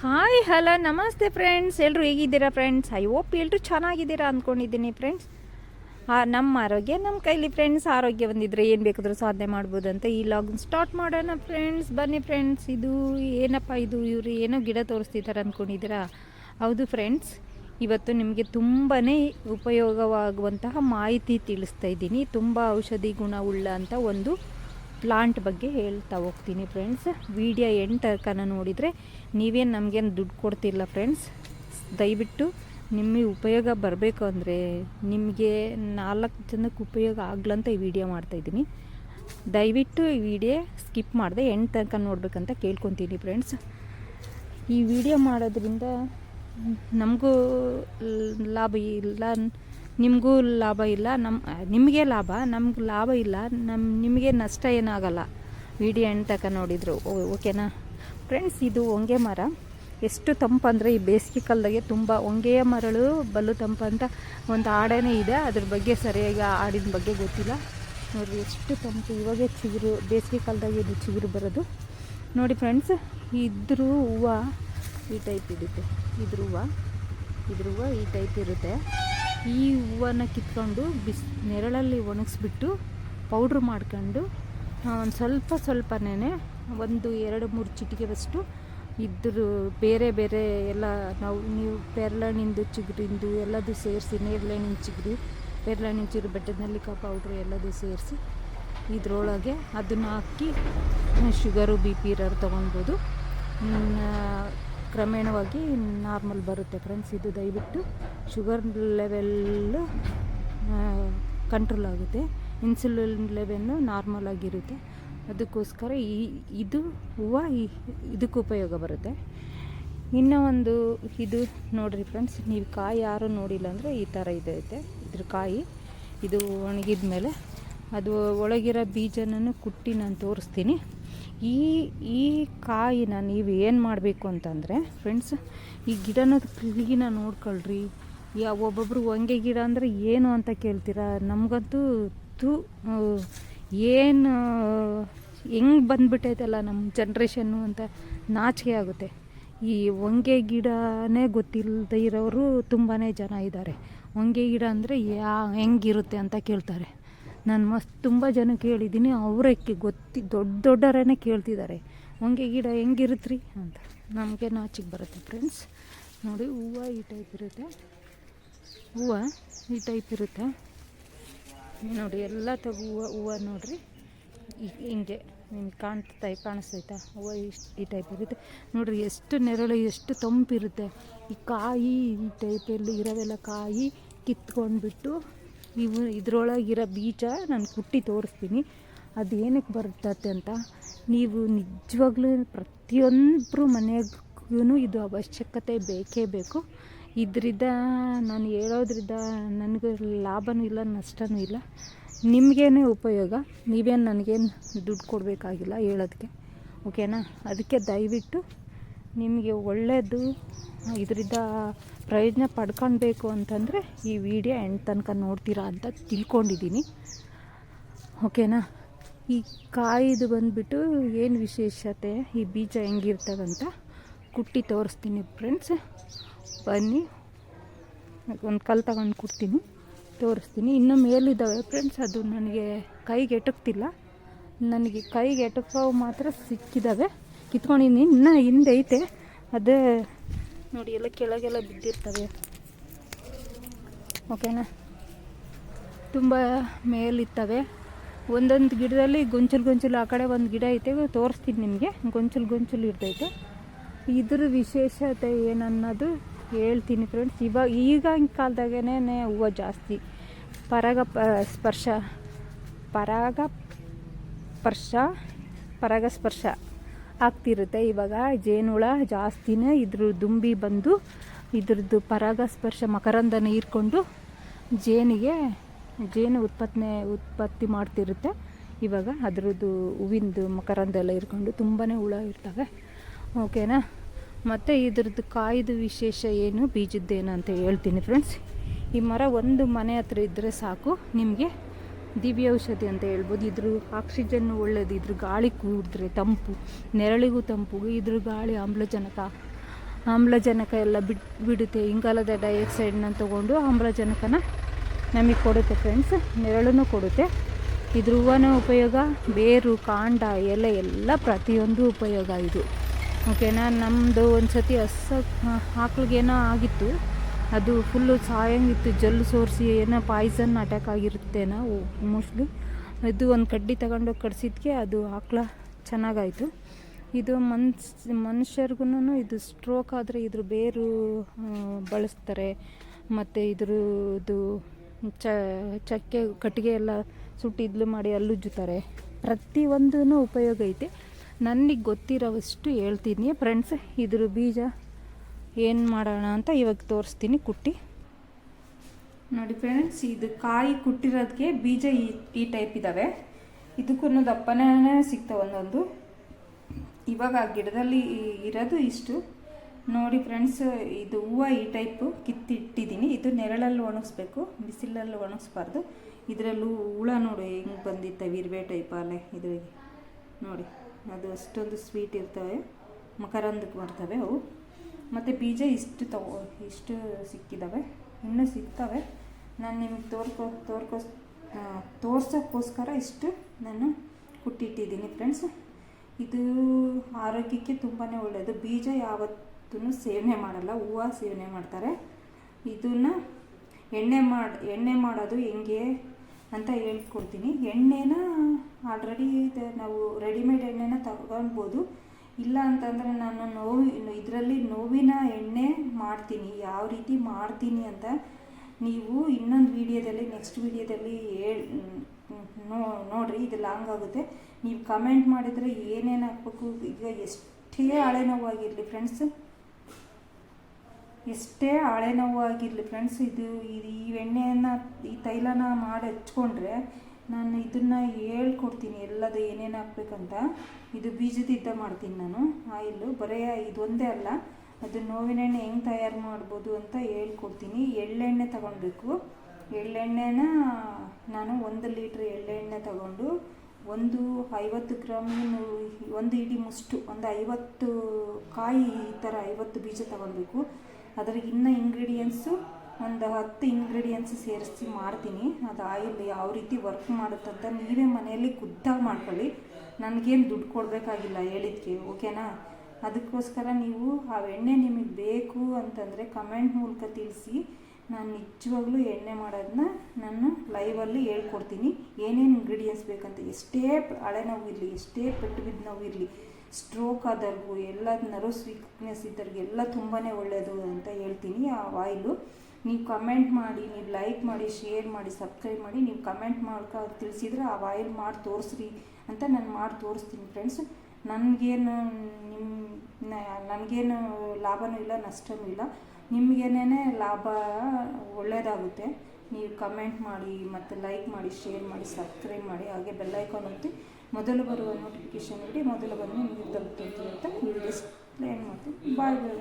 Hi hello ನಮಸ್ತೆ friends ಎಲ್ಲರೂ ಹೇಗಿದ್ದೀರಾ ಫ್ರೆಂಡ್ಸ್ ಐ ಹೋಪ್ ಎಲ್ಲರೂ ಚೆನ್ನಾಗಿದ್ದೀರಾ ಅಂದ್ಕೊಂಡಿದ್ದೀನಿ ಫ್ರೆಂಡ್ಸ್ ನಮ್ಮ ಆರೋಗ್ಯ, ನಮ್ಮ ಕೈಲಿ ಫ್ರೆಂಡ್ಸ್ ಆರೋಗ್ಯ ಬಂದಿದ್ರೆ ಏನು ಬೇಕಾದರೂ ಸಾಧನೆ ಮಾಡ್ಬೋದು ಅಂತ ಈ ಲಾಗ್ ಸ್ಟಾರ್ಟ್ ಮಾಡೋಣ ಫ್ರೆಂಡ್ಸ್ ಬನ್ನಿ ಫ್ರೆಂಡ್ಸ್ ಇದು ಏನಪ್ಪ ಇದು? ಇವರು ಏನೋ ಗಿಡ ತೋರಿಸ್ತಿದ್ದಾರೆ ಅಂದ್ಕೊಂಡಿದ್ದೀರಾ? ಹೌದು ಫ್ರೆಂಡ್ಸ್ ಇವತ್ತು ನಿಮಗೆ ತುಂಬಾ ಉಪಯೋಗವಾಗುವಂತಹ ಮಾಹಿತಿ ತಿಳಿಸ್ತಾ ಇದ್ದೀನಿ. ತುಂಬ ಔಷಧಿ ಗುಣವುಳ್ಳ ಅಂತ ಒಂದು ಪ್ಲಾಂಟ್ ಬಗ್ಗೆ ಹೇಳ್ತಾ ಹೋಗ್ತೀನಿ ಫ್ರೆಂಡ್ಸ್. ವಿಡಿಯೋ ಎಂಡ್ ನೋಡಿದರೆ ನೀವೇನು ನಮಗೇನು ದುಡ್ಡು ಕೊಡ್ತಿಲ್ಲ ಫ್ರೆಂಡ್ಸ್? ದಯವಿಟ್ಟು ನಿಮಗೆ ಉಪಯೋಗ ಬರಬೇಕು ಅಂದರೆ ನಿಮಗೆ ನಾಲ್ಕು ಜನಕ್ಕೆ ಉಪಯೋಗ ಆಗ್ಲಂತ ಈ ವಿಡಿಯೋ ಮಾಡ್ತಾಯಿದ್ದೀನಿ ದಯವಿಟ್ಟು ಈ ವಿಡಿಯೋ ಸ್ಕಿಪ್ ಮಾಡಿದೆ ಎಂಡ್ ತನಕ ನೋಡಬೇಕಂತ ಕೇಳ್ಕೊತೀನಿ ಫ್ರೆಂಡ್ಸ್. ಈ ವಿಡಿಯೋ ಮಾಡೋದ್ರಿಂದ ನಮಗೂ ಲಾಭ ಇಲ್ಲ. ನಿಮಗೂ ಲಾಭ ಇಲ್ಲ ನಮ್ಮ ನಿಮಗೆ ಲಾಭ, ನಮ್ಗೆ ಲಾಭ ಇಲ್ಲ ನಮ್ಮ ನಿಮಗೆ ನಷ್ಟ ಏನಾಗಲ್ಲ. ವಿಡಿಯೋ ಎಂಡ್ ತಕ ನೋಡಿದರು. ಓಕೆನಾ? ಫ್ರೆಂಡ್ಸ್ ಇದು ಹೊಂಗೆ ಮರ. ಎಷ್ಟು ತಂಪಂದರೆ ಈ ಬೇಸಿಗೆ ಕಾಲದಾಗೆ ತುಂಬ ಹೊಂಗೆಯ ಮರಳು, ಬಲು ತಂಪು ಅಂತ ಒಂದು ಹಾಡೇ ಇದೆ. ಅದ್ರ ಬಗ್ಗೆ ಸರಿಯಾಗಿ ಹಾಡಿನ ಬಗ್ಗೆ ಗೊತ್ತಿಲ್ಲ. ನೋಡಿರಿ, ಎಷ್ಟು ತಂಪು. ಇವಾಗೆ ಚಿಗುರು, ಬೇಸಿಗೆ ಕಾಲದಾಗೆ ಇದು ಚಿಗುರು ಬರೋದು. ನೋಡಿ ಫ್ರೆಂಡ್ಸ್ ಇದ್ರ ಹೂವು ಈ ಟೈಪ್ ಇರುತ್ತೆ. ಇದ್ರ ಹೂವು ಇದ್ರ ಹೂವು ಈ ಟೈಪ್ ಇರುತ್ತೆ. ಈ ಹೂವನ್ನು ಕಿತ್ಕೊಂಡು ಬಿಸ್, ನೆರಳಲ್ಲಿ ಒಣಗಿಸ್ಬಿಟ್ಟು ಪೌಡ್ರ್ ಮಾಡ್ಕೊಂಡು ಒಂದು ಸ್ವಲ್ಪ ಸ್ವಲ್ಪನೇ ಒಂದು ಎರಡು ಮೂರು ಚಿಟಿಕೆವಷ್ಟು ಇದ್ರ ಬೇರೆ ಬೇರೆ ಎಲ್ಲ ನಾವು, ನೀವು ಪೆರ್ಲಣ್ಣಿಂದು ಚಿಗುರಿಂದು ಎಲ್ಲದು ಸೇರಿಸಿ ನೇರಳೆಹಣ್ಣಿನ ಚಿಗುರು ಪೆರ್ಲಣ್ಣಿನ ಚಿಗುರು, ಬೆಟ್ಟದ ನಲ್ಲಿಕಾಯಿ ಪೌಡ್ರು ಎಲ್ಲದು ಸೇರಿಸಿ ಇದರೊಳಗೆ ಅದನ್ನು ಹಾಕಿ, ಶುಗರು, ಬಿ ಪಿ ಇರೋರು ತೊಗೊಳ್ಬೋದು. ಕ್ರಮೇಣವಾಗಿ ನಾರ್ಮಲ್ ಬರುತ್ತೆ ಫ್ರೆಂಡ್ಸ್ ಇದು ದಯವಿಟ್ಟು ಶುಗರ್ ಲೆವೆಲ್ಲು ಕಂಟ್ರೋಲ್ ಆಗುತ್ತೆ. ಇನ್ಸುಲಿನ್ ಲೆವೆಲ್ಲು ನಾರ್ಮಲ್ ಆಗಿರುತ್ತೆ. ಅದಕ್ಕೋಸ್ಕರ ಈ, ಇದು ಹೂವು ಇದಕ್ಕೆ ಉಪಯೋಗ ಬರುತ್ತೆ. ಇನ್ನೂ ಒಂದು ಇದು ನೋಡಿರಿ ಫ್ರೆಂಡ್ಸ್ ನೀವು ಕಾಯಿ ಯಾರು ನೋಡಿಲ್ಲ ಅಂದರೆ ಈ ಥರ ಇದೈತೆ ಇದ್ರ ಕಾಯಿ, ಇದು ಒಣಗಿದ ಮೇಲೆ ಅದು ಒಳಗಿರೋ ಬೀಜನೂ ಕುಟ್ಟಿ ನಾನು ತೋರಿಸ್ತೀನಿ. ಈ ಈ ಕಾಯಿನ ನೀವು ಏನು ಮಾಡಬೇಕು ಅಂತಂದರೆ ಫ್ರೆಂಡ್ಸ್ ಈ ಗಿಡನ ಕ್ಲೀನ ನೋಡ್ಕೊಳ್ರಿ. ಯಾ ಒಬ್ಬೊಬ್ಬರು ಹೊಂಗೆ ಗಿಡ ಅಂದರೆ ಏನು ಅಂತ ಕೇಳ್ತೀರಾ? ನಮಗಂತೂ ತು ಏನು ಹೆಂಗೆ ಬಂದ್ಬಿಟ್ಟೈತಲ್ಲ ನಮ್ಮ ಜನ್ರೇಷನ್ನು ಅಂತ ನಾಚಿಕೆ ಆಗುತ್ತೆ. ಈ ಹೊಂಗೆ ಗಿಡನೇ ಗೊತ್ತಿಲ್ಲದೆ ಇರೋರು ತುಂಬಾ ಜನ ಇದ್ದಾರೆ. ಹೊಂಗೆ ಗಿಡ ಅಂದರೆ ಯಾ, ಹೆಂಗಿರುತ್ತೆ ಅಂತ ಕೇಳ್ತಾರೆ. ನಾನು ಮಸ್ತ್ ತುಂಬ ಜನ ಕೇಳಿದ್ದೀನಿ, ಅವರಕ್ಕೆ ಗೊತ್ತಿ, ದೊಡ್ಡ ದೊಡ್ಡರೇ ಕೇಳ್ತಿದ್ದಾರೆ. ಹೊಂಗೆ ಗಿಡ ಹೆಂಗಿರುತ್ತೀ ಅಂತ. ನಮಗೆ ನಾಚಿಗೆ ಬರುತ್ತೆ ಫ್ರೆಂಡ್ಸ್ ನೋಡಿ, ಹೂವು ಈ ಟೈಪ್ ಇರುತ್ತೆ. ಹೂವು ಈ ಟೈಪ್ ಇರುತ್ತೆ. ನೋಡಿ, ಎಲ್ಲ ತಗು ಹೂವು ಹೂವು ನೋಡಿರಿ. ಹಿಂಗೆ ನಿಮ್ಗೆ ಕಾಣ್ತಾ ಕಾಣಿಸ್ತೈತಾ? ಹೂವು ಇಷ್ಟು ಈ ಟೈಪ್ ಇರುತ್ತೆ. ನೋಡಿರಿ, ಎಷ್ಟು ನೆರಳು, ಎಷ್ಟು ತಂಪಿರುತ್ತೆ. ಈ ಕಾಯಿ ಈ ಟೈಪಲ್ಲಿ ಇರೋದೆಲ್ಲ ಕಾಯಿ ಕಿತ್ಕೊಂಡ್ಬಿಟ್ಟು ಇವು ಇದ್ರೊಳಗಿರೋ ಬೀಜ ನಾನು ಕುಟ್ಟಿ ತೋರಿಸ್ತೀನಿ. ಅದು ಏನಕ್ಕೆ ಬರ್ತತೆ ಅಂತ? ನೀವು ನಿಜವಾಗ್ಲೂ ಪ್ರತಿಯೊಬ್ಬರು ಮನೆಗೂ ಇದು ಅವಶ್ಯಕತೆ ಬೇಕೇ ಬೇಕು. ಇದರಿಂದ ನಾನು ಹೇಳೋದ್ರಿಂದ ನನಗೆ ಲಾಭನೂ ಇಲ್ಲ, ನಷ್ಟನೂ ಇಲ್ಲ. ನಿಮಗೇನೆ ಉಪಯೋಗ? ನೀವೇನು ನನಗೇನು ದುಡ್ಡು ಕೊಡಬೇಕಾಗಿಲ್ಲ ಹೇಳೋದಕ್ಕೆ. ಓಕೆನಾ? ಅದಕ್ಕೆ ದಯವಿಟ್ಟು ನಿಮಗೆ ಒಳ್ಳೆಯದು ಇದರಿಂದ ಪ್ರಯೋಜನ ಪಡ್ಕೊಳ್ಬೇಕು ಅಂತಂದರೆ ಈ ವಿಡಿಯೋ ಎಂಡ್ ತನಕ ನೋಡ್ತೀರಾ ಅಂತ ತಿಳ್ಕೊಂಡಿದ್ದೀನಿ. ಓಕೆನಾ ಈ ಕಾಯಿದು ಬಂದುಬಿಟ್ಟು ಏನು ವಿಶೇಷತೆ? ಈ ಬೀಜ ಹೆಂಗಿರ್ತದಂತ ಕುಟ್ಟಿ ತೋರಿಸ್ತೀನಿ ಫ್ರೆಂಡ್ಸ್ ಬನ್ನಿ. ಒಂದು ಕಲ್ಲು ತಗೊಂಡು ಕೊಡ್ತೀನಿ, ತೋರಿಸ್ತೀನಿ. ಇನ್ನೂ ಮೇಲಿದ್ದಾವೆ ಫ್ರೆಂಡ್ಸ್ ಅದು ನನಗೆ ಕೈಗೆ ಎಟಕ್ತಿಲ್ಲ. ನನಗೆ ಕೈಗೆ ಎಟಕವು ಮಾತ್ರ ಸಿಕ್ಕಿದ್ದಾವೆ ಕಿತ್ಕೊಂಡಿದ್ದೀನಿ ಇನ್ನೂ ಹಿಂದೆ ಐತೆ. ಅದೇ ನೋಡಿ, ಎಲ್ಲ ಕೆಳಗೆಲ್ಲ ಬಿದ್ದಿರ್ತವೆ. ಓಕೆನಾ? ತುಂಬ ಮೇಲಿರ್ತವೆ ಒಂದೊಂದು ಗಿಡದಲ್ಲಿ ಗೊಂಚಲು ಗೊಂಚಲು ಆ ಕಡೆ ಒಂದು ಗಿಡ ಐತೆ. ತೋರಿಸ್ತೀನಿ ನಿಮಗೆ. ಗೊಂಚಲು ಗೊಂಚಲು ಇರ್ತೈತೆ. ಇದ್ರ ವಿಶೇಷತೆ ಏನನ್ನೋದು ಹೇಳ್ತೀನಿ ಫ್ರೆಂಡ್ಸ್ ಇವಾಗ ಈಗಿನ ಕಾಲದಾಗೇನೆ ಹೂವು ಜಾಸ್ತಿ. ಪರಾಗ ಪ, ಸ್ಪರ್ಶ. ಪರಾಗ ಸ್ಪರ್ಶ. ಪರಾಗಸ್ಪರ್ಶ ಆಗ್ತಿರುತ್ತೆ. ಇವಾಗ ಜೇನುಹುಳ ಜಾಸ್ತಿನೇ ಇದ್ರ ದುಂಬಿ ಬಂದು ಇದ್ರದ್ದು ಪರಾಗಸ್ಪರ್ಶ ಮಕರಂದನ ಹೀರ್ಕೊಂಡು ಜೇನಿಗೆ, ಜೇನು ಉತ್ಪತ್ತಿ ಉತ್ಪತ್ತಿ ಮಾಡ್ತಿರುತ್ತೆ. ಇವಾಗ ಅದರದ್ದು ಹೂವಿಂದು ಮಕರಂದ ಎಲ್ಲ ಇರ್ಕೊಂಡು ತುಂಬಾ ಹುಳ ಇರ್ತವೆ. ಓಕೆನಾ? ಮತ್ತು ಇದ್ರದ್ದು ಕಾಯ್ದು ವಿಶೇಷ ಏನು ಬೀಜದ್ದೇನು ಅಂತ ಹೇಳ್ತೀನಿ ಫ್ರೆಂಡ್ಸ್ ಈ ಮರ ಒಂದು ಮನೆ ಹತ್ರ ಇದ್ದರೆ ಸಾಕು. ನಿಮಗೆ ದಿವ್ಯ ಔಷಧಿ ಅಂತ ಹೇಳ್ಬೋದು. ಇದ್ರ ಆಕ್ಸಿಜನ್ ಒಳ್ಳೇದು, ಇದ್ರ ಗಾಳಿ ಕೂಡಿದ್ರೆ ತಂಪು, ನೆರಳಿಗೂ ತಂಪು, ಇದ್ರ ಗಾಳಿ ಆಮ್ಲಜನಕ ಆಮ್ಲಜನಕ ಎಲ್ಲ ಬಿಡ್, ಬಿಡುತ್ತೆ. ಇಂಗಾಲದ ಡೈಆಕ್ಸೈಡ್ನ ತಗೊಂಡು ಆಮ್ಲಜನಕನ ನಮಗೆ ಕೊಡುತ್ತೆ ಫ್ರೆಂಡ್ಸ್ ನೆರಳನ್ನು ಕೊಡುತ್ತೆ. ಇದ್ರ ಹೂವನ ಉಪಯೋಗ, ಬೇರು, ಕಾಂಡ, ಎಲೆ ಎಲ್ಲ ಪ್ರತಿಯೊಂದು ಉಪಯೋಗ ಇದು. ಓಕೆನಾ ನಮ್ಮದು ಒಂದು ಸತಿ ಹಸ ಆಕ್ಳಿಗೇನೋ ಆಗಿತ್ತು. ಅದು ಫುಲ್ಲು ಸಾಯಂಗಿತ್ತು, ಜಲ್ಲು ಸೋರಿಸಿ ಏನೋ ಪಾಯ್ಸನ್ ಅಟ್ಯಾಕ್ ಆಗಿರುತ್ತೇನೋ ಮೋಸ್ಟ್ಲಿ ಇದು ಒಂದು ಕಡ್ಡಿ ತಗೊಂಡೋಗಿ ಕಡಿಸಿದ್ಕೆ ಅದು ಆಕಳ ಚೆನ್ನಾಗಾಯಿತು. ಇದು ಮನ್ಸ್ ಮನುಷ್ಯರಿಗೂ ಇದು ಸ್ಟ್ರೋಕ್ ಆದರೆ ಇದ್ರ ಬೇರು ಬಳಸ್ತಾರೆ. ಮತ್ತು ಇದ್ರದ್ದು ಚ, ಚಕ್ಕೆ, ಕಟ್ಟಿಗೆ ಎಲ್ಲ ಸುಟ್ಟಿದ್ಲು ಮಾಡಿ ಅಲ್ಲುಜ್ಜುತ್ತಾರೆ. ಪ್ರತಿಯೊಂದೂ ಉಪಯೋಗ ಐತೆ. ನನಗೆ ಗೊತ್ತಿರೋವಷ್ಟು ಹೇಳ್ತೀನಿ. ಫ್ರೆಂಡ್ಸ್ ಇದ್ರ ಬೀಜ ಏನು ಮಾಡೋಣ ಅಂತ ಇವಾಗ ತೋರಿಸ್ತೀನಿ, ಕುಟ್ಟಿ. ನೋಡಿ ಫ್ರೆಂಡ್ಸ್ ಇದು ಕಾಯಿ ಕುಟ್ಟಿರೋದಕ್ಕೆ ಬೀಜ ಈ ಟೈಪ್ ಇದ್ದಾವೆ ಇದಕ್ಕೂ ದಪ್ಪನೇ ಸಿಗ್ತಾವೆ, ಒಂದೊಂದು. ಇವಾಗ ಆ ಗಿಡದಲ್ಲಿ ಇರೋದು ಇಷ್ಟು. ನೋಡಿ ಫ್ರೆಂಡ್ಸ್ ಇದು ಹೂವು ಈ ಟೈಪು ಕಿತ್ತಿಟ್ಟಿದ್ದೀನಿ. ಇದು ನೆರಳಲ್ಲಿ ಒಣಗಿಸ್ಬೇಕು, ಬಿಸಿಲಲ್ಲಿ ಒಣಗಿಸ್ಬಾರ್ದು. ಇದರಲ್ಲೂ ಹುಳ ನೋಡಿ ಹೆಂಗೆ ಬಂದಿರ್ತವೆ ಇರುವೆ ಟೈಪ್ ಅಲ್ಲೇ ಇದ್ರಿಗೆ ನೋಡಿ, ಅದು ಅಷ್ಟೊಂದು ಸ್ವೀಟ್ ಇರ್ತವೆ. ಮಕರಂದಕ್ಕೆ ಬರ್ತವೆ ಅವು. ಮತ್ತು ಬೀಜ ಇಷ್ಟು ತಗೋ, ಇಷ್ಟು ಸಿಕ್ಕಿದ್ದಾವೆ ಇನ್ನೂ ಸಿಗ್ತವೆ. ನಾನು ನಿಮಗೆ ತೋರ್ಕೊ, ತೋರ್ಕೋ ತೋರ್ಸೋಕ್ಕೋಸ್ಕರ ಇಷ್ಟು ನಾನು ಕುಟ್ಟಿಟ್ಟಿದ್ದೀನಿ ಫ್ರೆಂಡ್ಸ್ ಇದು ಆರೋಗ್ಯಕ್ಕೆ ತುಂಬಾ ಒಳ್ಳೆಯದು ಬೀಜ ಯಾವತ್ತೂ ಸೇವನೆ ಮಾಡಲ್ಲ, ಹೂವು ಸೇವನೆ ಮಾಡ್ತಾರೆ. ಇದನ್ನು ಎಣ್ಣೆ ಮಾಡಿ, ಎಣ್ಣೆ ಮಾಡೋದು ಹೆಂಗೆ ಅಂತ ಹೇಳ್ಕೊಡ್ತೀನಿ. ಎಣ್ಣೆನ ಆಲ್ರೆಡಿ ನಾವು ರೆಡಿಮೇಡ್ ಎಣ್ಣೆನ ತಗೊಳ್ಬೋದು ಇಲ್ಲ ಅಂತಂದರೆ ನಾನು ನೋವು ಇದರಲ್ಲಿ ನೋವಿನ ಎಣ್ಣೆ ಮಾಡ್ತೀನಿ, ಯಾವ ರೀತಿ ಮಾಡ್ತೀನಿ ಅಂತ ನೀವು ಇನ್ನೊಂದು ವೀಡಿಯೋದಲ್ಲಿ ನೆಕ್ಸ್ಟ್ ವೀಡಿಯೋದಲ್ಲಿ ಹೇಳ್, ನೋ, ನೋಡಿರಿ, ಇದು ಲಾಂಗ್ ಆಗುತ್ತೆ. ನೀವು ಕಮೆಂಟ್ ಮಾಡಿದರೆ ಏನೇನು ಹಾಕ್ಬೇಕು? ಈಗ ಎಷ್ಟೇ ಹಳೆ ನೋವಾಗಿರಲಿ ಫ್ರೆಂಡ್ಸ್ ಎಷ್ಟೇ ಹಳೆ ನೋವು ಆಗಿರಲಿ ಫ್ರೆಂಡ್ಸ್ ಇದು ಇದು ಈ ಎಣ್ಣೆಯನ್ನು, ಈ ತೈಲನ ಮಾಡಿ ಹಚ್ಕೊಂಡ್ರೆ ನಾನು ಇದನ್ನು ಹೇಳ್ಕೊಡ್ತೀನಿ, ಎಲ್ಲದು ಏನೇನು ಹಾಕ್ಬೇಕಂತ. ಇದು ಬೀಜದಿಂದ ಮಾಡ್ತೀನಿ ನಾನು, ಆಯಿಲು. ಬರೀ ಇದೊಂದೇ ಅಲ್ಲ, ಅದು ನೋವಿನ ಎಣ್ಣೆ ಹೆಂಗೆ ತಯಾರು ಮಾಡ್ಬೋದು ಅಂತ ಹೇಳ್ಕೊಡ್ತೀನಿ. ಎಳ್ಳೆಣ್ಣೆ ತಗೊಳ್ಬೇಕು ಎಳ್ಳೆಣ್ಣೆನ ನಾನು ಒಂದು ಲೀಟ್ರ್ ಎಳ್ಳೆಣ್ಣೆ ತಗೊಂಡು ಒಂದು ಐವತ್ತು ಗ್ರಾಮ್ ಒಂದು ಇಡೀ ಮುಷ್ಟು, ಒಂದು ಐವತ್ತು ಕಾಯಿ ಈ ಥರ ಐವತ್ತು ಬೀಜ ತಗೊಳ್ಬೇಕು ಅದ್ರಾಗ ಇನ್ನೂ ಇಂಗ್ರೀಡಿಯೆಂಟ್ಸು ಒಂದು ಹತ್ತು ಇಂಗ್ರೀಡಿಯೆಂಟ್ಸ್ ಸೇರಿಸಿ ಮಾಡ್ತೀನಿ. ಅದು ಆಯಿಲ್ ಯಾವ ರೀತಿ ವರ್ಕ್ ಮಾಡುತ್ತಂತ ನೀವೇ ಮನೆಯಲ್ಲಿ ಖುದ್ದಾಗಿ ಮಾಡ್ಕೊಳ್ಳಿ. ನನಗೇನು ದುಡ್ಡು ಕೊಡಬೇಕಾಗಿಲ್ಲ ಹೇಳಿದ್ಕೆ, ಓಕೆನಾ? ಅದಕ್ಕೋಸ್ಕರ ನೀವು ಆ ಎಣ್ಣೆ ನಿಮಗೆ ಬೇಕು ಅಂತಂದರೆ ಕಮೆಂಟ್ ಮೂಲಕ ತಿಳಿಸಿ. ನಾನು ನಿಜವಾಗ್ಲೂ ಎಣ್ಣೆ ಮಾಡೋದನ್ನ ನಾನು ಲೈವಲ್ಲಿ ಹೇಳ್ಕೊಡ್ತೀನಿ. ಏನೇನು ಇಂಗ್ರೀಡಿಯೆಂಟ್ಸ್ ಬೇಕಂತ, ಎಷ್ಟೇ ಹಳೆ ನೋವು ಇರಲಿ, ಎಷ್ಟೇ ಪೆಟ್ಟು ಬಿದ್ದ ನೋವು ಇರಲಿ ಸ್ಟ್ರೋಕ್ ಆದವ್ರಿಗೂ ಎಲ್ಲ ನರ್ವಸ್ ವೀಕ್ನೆಸ್ ಇದ್ದವ್ರಿಗೆ ಎಲ್ಲ ತುಂಬಾ ಒಳ್ಳೆಯದು ಅಂತ ಹೇಳ್ತೀನಿ ಆ ಆಯಿಲು ನೀವು ಕಮೆಂಟ್ ಮಾಡಿ, ನೀವು ಲೈಕ್ ಮಾಡಿ ಶೇರ್ ಮಾಡಿ ಸಬ್ಸ್ಕ್ರೈಬ್ ಮಾಡಿ, ನೀವು ಕಮೆಂಟ್ ಮಾಡ್ಕೊ, ತಿಳಿಸಿದ್ರೆ ಆ ಆಯಿಲ್ ಮಾಡಿ ತೋರಿಸ್ರಿ ಅಂತ ನಾನು ಮಾಡಿ ತೋರಿಸ್ತೀನಿ ಫ್ರೆಂಡ್ಸ್ ನನಗೇನು ನಿಮ್ಮ ನನಗೇನು ಲಾಭನೂ ಇಲ್ಲ ನಷ್ಟವೂ ಇಲ್ಲ. ನಿಮಗೇನೇ ಲಾಭ ಒಳ್ಳೆಯದಾಗುತ್ತೆ ನೀವು ಕಮೆಂಟ್ ಮಾಡಿ, ಮತ್ತು ಲೈಕ್ ಮಾಡಿ ಶೇರ್ ಮಾಡಿ ಸಬ್ಸ್ಕ್ರೈಬ್ ಮಾಡಿ, ಹಾಗೆ ಬೆಲ್ಲೈಕಾನ್ ಒತ್ತಿ ಮೊದಲು ಬರುವ ನೋಟಿಫಿಕೇಶನ್ ಇಡಿ ಮೊದಲು ಬಂದು ನಿಮಗೆ ತಲುಪ್ತೈತಿ ಅಂತ ಏನು ಮಾಡ್ತೀನಿ. ಬಾಯ್ ಬಾಯ್